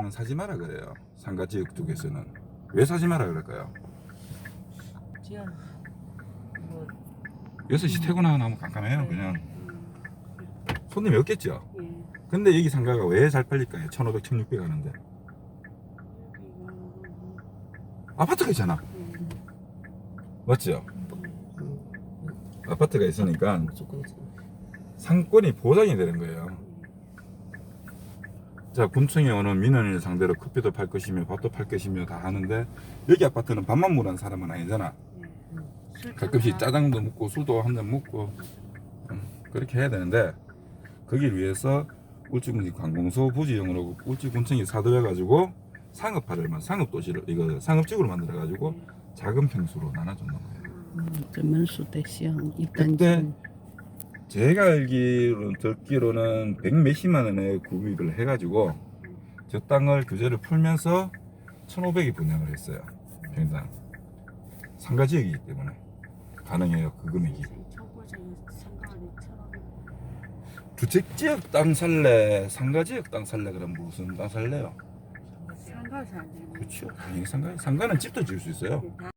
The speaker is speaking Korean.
땅은 사지 마라 그래요. 상가 지역 쪽에서는 왜 사지 마라 그럴까요? 지연 뭐 6시 퇴근하고 나면 깜깜해요. 그냥 손님이 없겠죠. 예. 근데 여기 상가가 왜 잘 팔릴까요? 1,500, 1,600 하는데 아파트가 있잖아. 맞죠? 아파트가 있으니까. 상권이 보장이 되는 거예요. 자, 군청에 오는 민원인을 상대로 커피도 팔 것이며 밥도 팔 것이며 다 하는데 여기 아파트는 밥만 먹는 사람은 아니잖아. 가끔씩 짜장도 먹고 술도 한 잔 먹고 음, 그렇게 해야 되는데 거기를 위해서 울주군 관공서 부지용으로 울주군청이 사도해 가지고 상업화를 상업 도시를 이거 상업지구로 만들어 가지고 작은 평수로 나눠줬는 거예요. 전면수 대시형 그때 입단지 제가 알기로는 듣기로는 백 몇십만 원에 구입을 해가지고 저 땅을 규제를 풀면서 1,500이 분양을 했어요. 평당. 상가 지역이기 때문에 가능해요. 그 금액이. 주택 지역 땅 살래, 상가 지역 땅 살래 그럼 무슨 땅 살래요? 상가서 안 되는 그렇죠. 당연히 상가. 상가는 집도 지을 수 있어요. 다